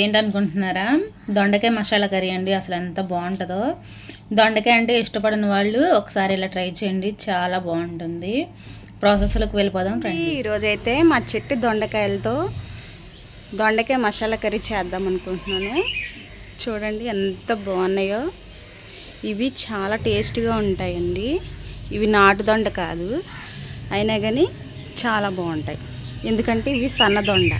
ఏంటనుకుంటున్నారా దొండకాయ మసాలా కర్రీ అండి అసలు ఎంత బాగుంటుందో. దొండకాయ అంటే ఇష్టపడిన వాళ్ళు ఒకసారి ఇలా ట్రై చేయండి చాలా బాగుంటుంది. ప్రాసెస్లోకి వెళ్ళిపోదాం ఈరోజైతే ఈరోజు అయితే మా చెట్టు దొండకాయలతో దొండకాయ మసాలా కర్రీ చేద్దాం అనుకుంటున్నాను. చూడండి ఎంత బాగున్నాయో. ఇవి చాలా టేస్ట్గా ఉంటాయండి. ఇవి నాటు దొండ కాదు అయినా కానీ చాలా బాగుంటాయి. ఎందుకంటే ఇవి సన్న దొండ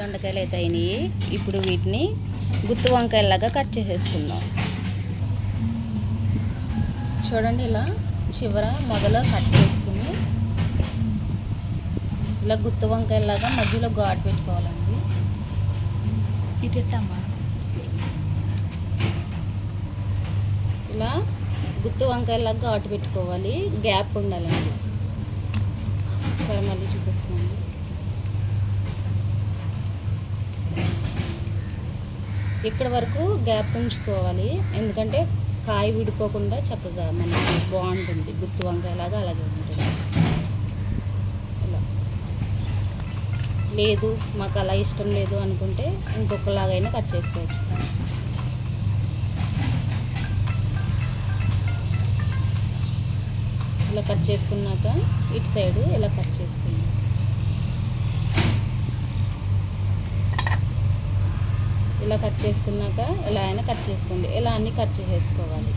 దొండకాయలు అయితే అయినాయి. ఇప్పుడు వీటిని గుత్తి వంకాయలాగా కట్ చేసేసుకుందాం. చూడండి ఇలా చివర మొదల కట్ చేసుకుని ఇలా గుత్తి వంకాయలాగా మధ్యలో ఘాటు పెట్టుకోవాలండి. ఇటమ్మా ఇలా గుత్తి వంకాయలాగా ఘాటు పెట్టుకోవాలి. గ్యాప్ ఉండాలండి. సరే మళ్ళీ చూపిస్తాను. ఇక్కడ వరకు గ్యాప్ ఉంచుకోవాలి. ఎందుకంటే కాయ విడిపోకుండా చక్కగా మనకి బాగుంటుంది. గుత్తి వంకాయలాగా అలాగే ఉంటుంది. ఇలా. లేదు మాకు అలా ఇష్టం లేదు అనుకుంటే ఇంకొకలాగైనా కట్ చేసుకోవచ్చు. ఇలా కట్ చేసుకున్నాక ఇటు సైడు ఇలా కట్ చేసుకుందాం ఇలా కట్ చేసుకున్నాక ఇలా అయినా కట్ చేసుకోండి. ఇలా అన్నీ కట్ చేసేసుకోవాలి.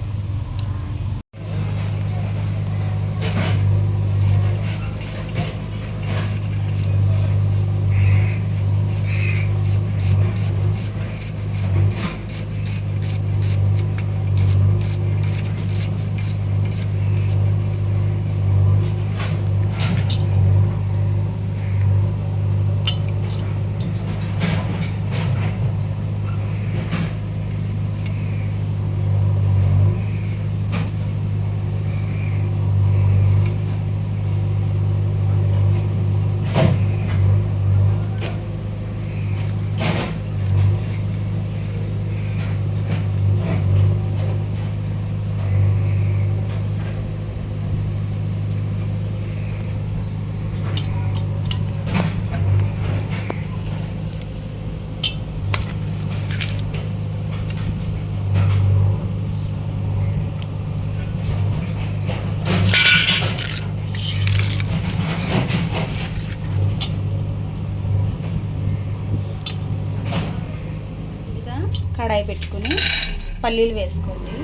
పల్లీలు వేసుకోండి.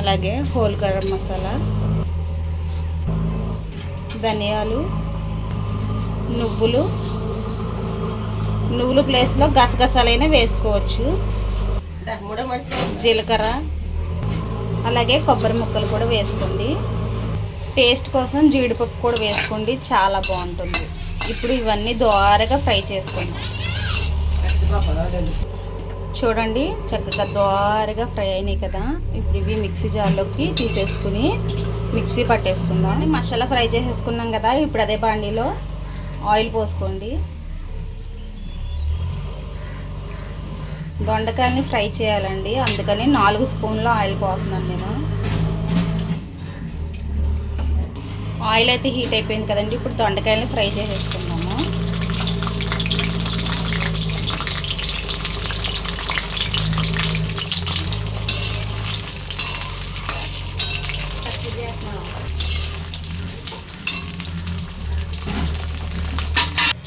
అలాగే హోల్ గరం మసాలా ధనియాలు నువ్వులు. నువ్వులు ప్లేస్లో గసగసాలైనా వేసుకోవచ్చు. జీలకర్ర అలాగే కొబ్బరి ముక్కలు కూడా వేసుకోండి. టేస్ట్ కోసం జీడిపప్పు కూడా వేసుకోండి చాలా బాగుంటుంది. ఇప్పుడు ఇవన్నీ దోరగా ఫ్రై చేసుకోండి చూడండి చక్కగా ద్వారగా ఫ్రై అయినాయి కదా. ఇప్పుడు ఇవి మిక్సీ జార్లోకి తీసేసుకుని మిక్సీ పట్టేసుకుందాం. మసాలా ఫ్రై చేసేసుకున్నాం కదా ఇప్పుడు అదే బాండీలో ఆయిల్ పోసుకోండి. దొండకాయని ఫ్రై చేయాలండి అందుకని నాలుగు స్పూన్ల ఆయిల్ పోస్తున్నాను నేను. ఆయిల్ అయితే హీట్ అయిపోయింది కదండి ఇప్పుడు దొండకాయల్ని ఫ్రై చేసేసుకుందాం.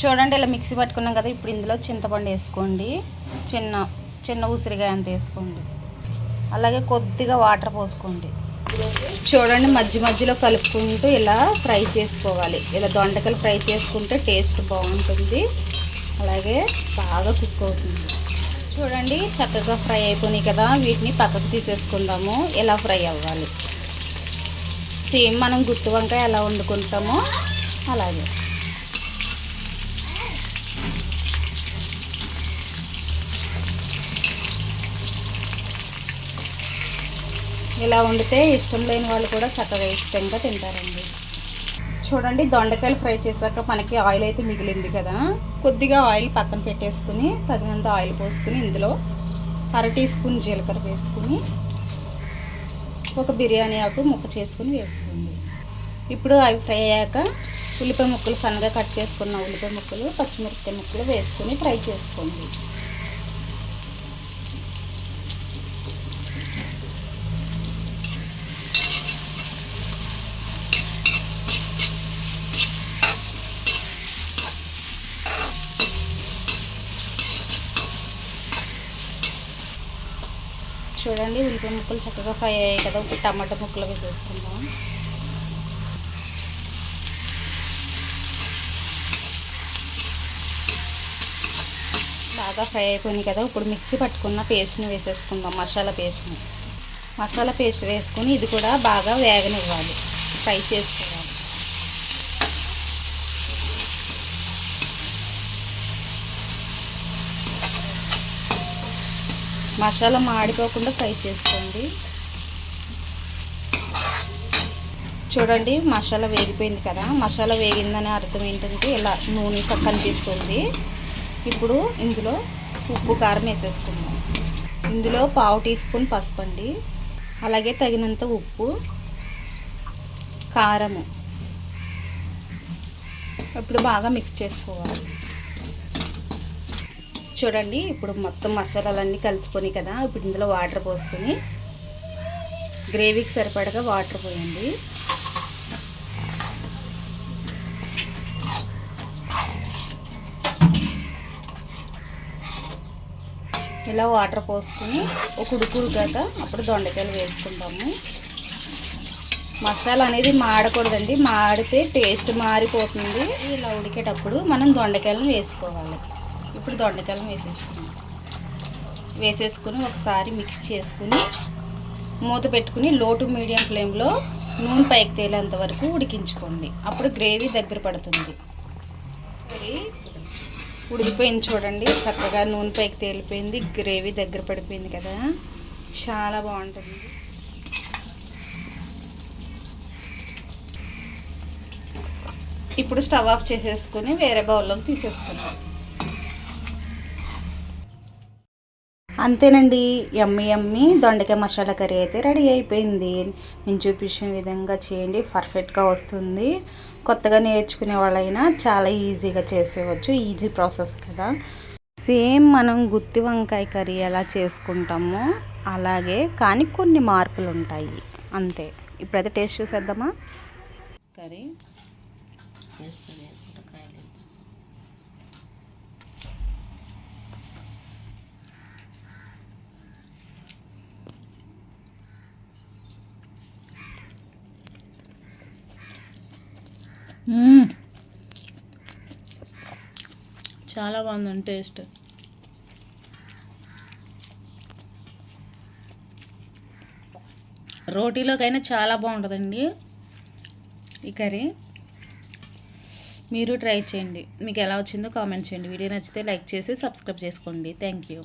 చూడండి ఇలా మిక్సీ పట్టుకున్నాం కదా ఇప్పుడు ఇందులో చింతపండు వేసుకోండి. చిన్న చిన్న ఉసిరికాయ అంత వేసుకోండి. అలాగే కొద్దిగా వాటర్ పోసుకోండి. చూడండి మధ్య మధ్యలో కలుపుకుంటూ ఇలా ఫ్రై చేసుకోవాలి. ఇలా దొండకాయలు ఫ్రై చేసుకుంటే టేస్ట్ బాగుంటుంది. అలాగే బాగా కుక్ అవుతుంది. చూడండి చక్కగా ఫ్రై అయిపోయినాయి కదా వీటిని పక్కకు తీసేసుకుందాము. ఇలా ఫ్రై అవ్వాలి. సేమ్ మనం గుత్తి వంకాయ ఎలా వండుకుంటామో అలాగే. ఇలా వండితే ఇష్టం లేని వాళ్ళు కూడా చక్కగా ఇష్టంగా తింటారండి. చూడండి దొండకాయలు ఫ్రై చేశాక మనకి ఆయిల్ అయితే మిగిలింది కదా. కొద్దిగా ఆయిల్ పక్కన పెట్టేసుకుని తగినంత ఆయిల్ పోసుకుని ఇందులో అర టీ స్పూన్ జీలకర్ర వేసుకుని ఒక బిర్యానీ ఆకు ముక్క చేసుకుని వేసుకోండి. ఇప్పుడు అవి ఫ్రై అయ్యాక ఉల్లిపాయ ముక్కలు సన్నగా కట్ చేసుకున్న ఉల్లిపాయ ముక్కలు పచ్చిమిరపకాయ ముక్కలు వేసుకుని ఫ్రై చేసుకోండి. చూడండి ఉల్లిపాయ ముక్కలు చక్కగా ఫ్రై అయ్యాయి కదా. ఇప్పుడు టమాటా ముక్కలు వేసేసుకుందాం బాగా ఫ్రై అయిపోయింది కదా. ఇప్పుడు మిక్సీ పట్టుకున్న పేస్ట్ని వేసేసుకుందాం మసాలా పేస్ట్ని. మసాలా పేస్ట్ వేసుకొని ఇది కూడా బాగా వేగనివ్వాలి. ఫ్రై చేసుకోవాలి. మసాలా మాడిపోకుండా ఫ్రై చేసుకోండి. చూడండి మసాలా వేగిపోయింది కదా. మసాలా వేగిందనే అర్థం ఏంటంటే ఇలా నూనె పక్క కనిపిస్తుంది. ఇప్పుడు ఇందులో ఉప్పు కారం వేసేసుకుందాం. ఇందులో పావు టీ స్పూన్ పసుపు అండి. అలాగే తగినంత ఉప్పు కారము. ఇప్పుడు బాగా మిక్స్ చేసుకోవాలి. చూడండి ఇప్పుడు మొత్తం మసాలాలన్నీ కలిసిపోయి కదా ఇప్పుడు ఇందులో వాటర్ పోసుకొని గ్రేవీకి సరిపడగా వాటర్ పోయండి. ఇలా వాటర్ పోసుకొని ఒక ఉడుకుడుగాక అప్పుడు దొండకాయలు వేసుకుంటాము. మసాలా అనేది మాడకూడదండి మాడితే టేస్ట్ మారిపోతుంది. ఇలా ఉడికేటప్పుడు మనం దొండకాయలను వేసుకోవాలి. ఇప్పుడు దొండకాయలను వేసేసుకున్నాం. వేసేసుకుని ఒకసారి మిక్స్ చేసుకుని మూత పెట్టుకుని లోటు మీడియం ఫ్లేమ్లో నూనె పైకి తేలేంత వరకు ఉడికించుకోండి. అప్పుడు గ్రేవీ దగ్గర పడుతుంది. ఉడికిపోయింది చూడండి. చక్కగా నూనె పైకి తేలిపోయింది. గ్రేవీ దగ్గర పడిపోయింది కదా. చాలా బాగుంటుంది. ఇప్పుడు స్టవ్ ఆఫ్ చేసేసుకుని వేరే బౌల్లోకి తీసేసుకుంటాం అంతేనండి. ఎమ్మి ఎమ్మి దొండకాయ మసాలా కర్రీ అయితే రెడీ అయిపోయింది. నేను చూపించిన విధంగా చేయండి. పర్ఫెక్ట్గా వస్తుంది. కొత్తగా నేర్చుకునే వాళ్ళైనా చాలా ఈజీగా చేసేవచ్చు. ఈజీ ప్రాసెస్ కదా. సేమ్ మనం గుత్తి వంకాయ కర్రీ ఎలా చేసుకుంటామో అలాగే కానీ కొన్ని మార్పులు ఉంటాయి అంతే. ఇప్పుడైతే టేస్ట్ చూసేద్దామా? కర్రీ. చాలా బాగుందండి టేస్ట్. రోటీలోకైనా చాలా బాగుంటుందండి ఈ కర్రీ. మీరు ట్రై చేయండి. మీకు ఎలా వచ్చిందో కామెంట్ చేయండి. వీడియో నచ్చితే లైక్ చేసి సబ్స్క్రైబ్ చేసుకోండి. Thank you.